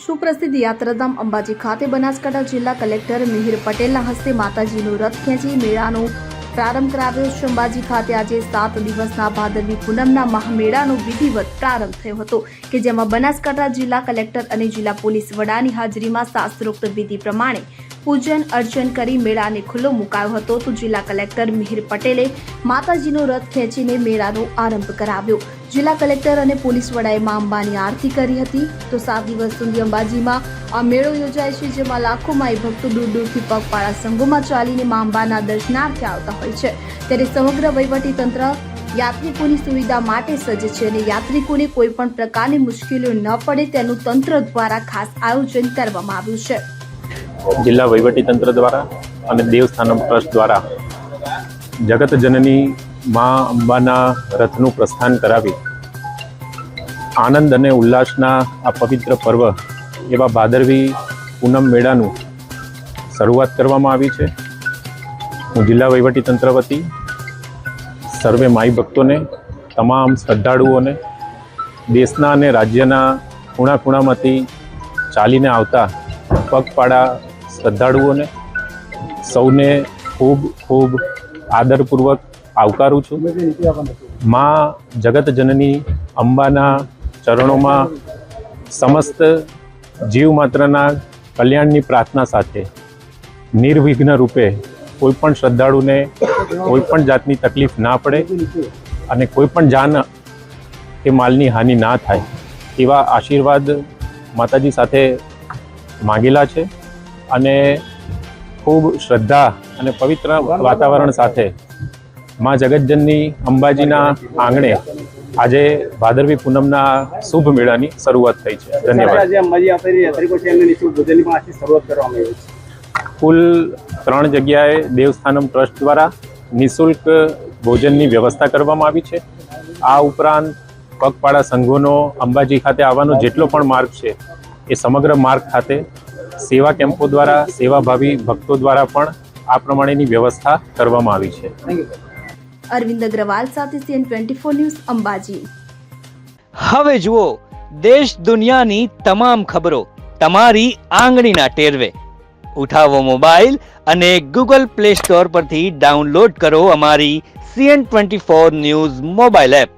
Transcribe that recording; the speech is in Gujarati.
સુપ્રસિદ્ધ યાત્રાધામ અંબાજી ખાતે બનાસકાંઠા જિલ્લા કલેક્ટર મિહિર પટેલના હસ્તે માતાજીનો રથ ખેંચી મેળાનો પ્રારંભ કરાવ્યો. છે અંબાજી ખાતે આજે સાત દિવસના ભાદરવી પૂનમના મહામેળાનો વિધિવત પ્રારંભ થયો હતો, કે જેમાં બનાસકાંઠા જિલ્લા કલેક્ટર અને જિલ્લા પોલીસ વડાની હાજરીમાં શાસ્ત્રોક્ત વિધિ પ્રમાણે પૂજન અર્ચન કરી મેળાને ખુલ્લો મુકાયો હતો તો જિલ્લા કલેક્ટર મિહિર પટેલે માતાજીનો રથ ખેંચીને મેળાનો આરંભ કરાવ્યો. જિલ્લા કલેક્ટર અને પોલીસ વડાએ મા અંબાની આરતી કરી હતી. તો સાત દિવસ સુધી અંબાજીમાં આ મેળો યોજાય છે, જેમાં લાખો માઈ ભક્તો દૂર દૂરથી પગપાળા સંઘોમાં ચાલીને મા અંબાના દર્શનાર્થે આવતા હોય છે. ત્યારે સમગ્ર વહીવટી તંત્ર યાત્રિકોની સુવિધા માટે સજ્જ છે અને યાત્રિકોને કોઈ પણ પ્રકારની મુશ્કેલીઓ ન પડે તેનું તંત્ર દ્વારા ખાસ આયોજન કરવામાં આવ્યું છે. જિલ્લા વહીવટીતંત્ર દ્વારા અને દેવસ્થાનમ ટ્રસ્ટ દ્વારા જગત જનની મા અંબાના રથનું પ્રસ્થાન કરાવી આનંદ અને ઉલ્લાસના આ પવિત્ર પર્વ એવા ભાદરવી પૂનમ મેળાનું શરૂઆત કરવામાં આવી છે. હું જિલ્લા વહીવટીતંત્ર વતી સર્વે માઈ ભક્તોને, તમામ શ્રદ્ધાળુઓને, દેશના અને રાજ્યના ખૂણા ખૂણામાંથી ચાલીને આવતા પગપાળા શ્રદ્ધાળુઓને સૌને ખૂબ ખૂબ આદરપૂર્વક આવકારું છું. માં જગત જનની અંબાના ચરણોમાં સમસ્ત જીવ માત્રના કલ્યાણની પ્રાર્થના સાથે નિર્વિઘ્ન રૂપે કોઈ પણ શ્રદ્ધાળુને કોઈ પણ જાતની તકલીફ ના પડે અને કોઈ પણ જાન કે માલની હાનિ ના થાય, એવા આશીર્વાદ માતાજી સાથે માંગેલા છે અને ખૂબ શ્રદ્ધા અને પવિત્ર વાતાવરણ સાથે માં જગતજનની અંબાજીના આંગણે આજે ભાદરવી પૂનમના શુભ મેળાની શરૂઆત થઈ છે. ધન્યવાદ. કુલ ત્રણ જગ્યાએ દેવસ્થાનમ ટ્રસ્ટ દ્વારા નિઃશુલ્ક ભોજનની વ્યવસ્થા કરવામાં આવી છે. આ ઉપરાંત પગપાળા સંઘોનો અંબાજી ખાતે આવવાનો જેટલો પણ માર્ગ છે એ સમગ્ર માર્ગ ખાતે સેવા કેમ્પો દ્વારા સેવાભાવી ભક્તો દ્વારા પણ આ પ્રમાણેની વ્યવસ્થા કરવામાં આવી છે. અરવિંદ અગ્રવાલ સાથે CN twenty four news Ambaji. હવે જુઓ દેશ દુનિયાની તમામ ખબરો તમારી આંગળીના ટેરવે. ઉઠાવો મોબાઈલ અને ગૂગલ પ્લે સ્ટોર પરથી ડાઉનલોડ કરો અમારી CN twenty four news mobile app.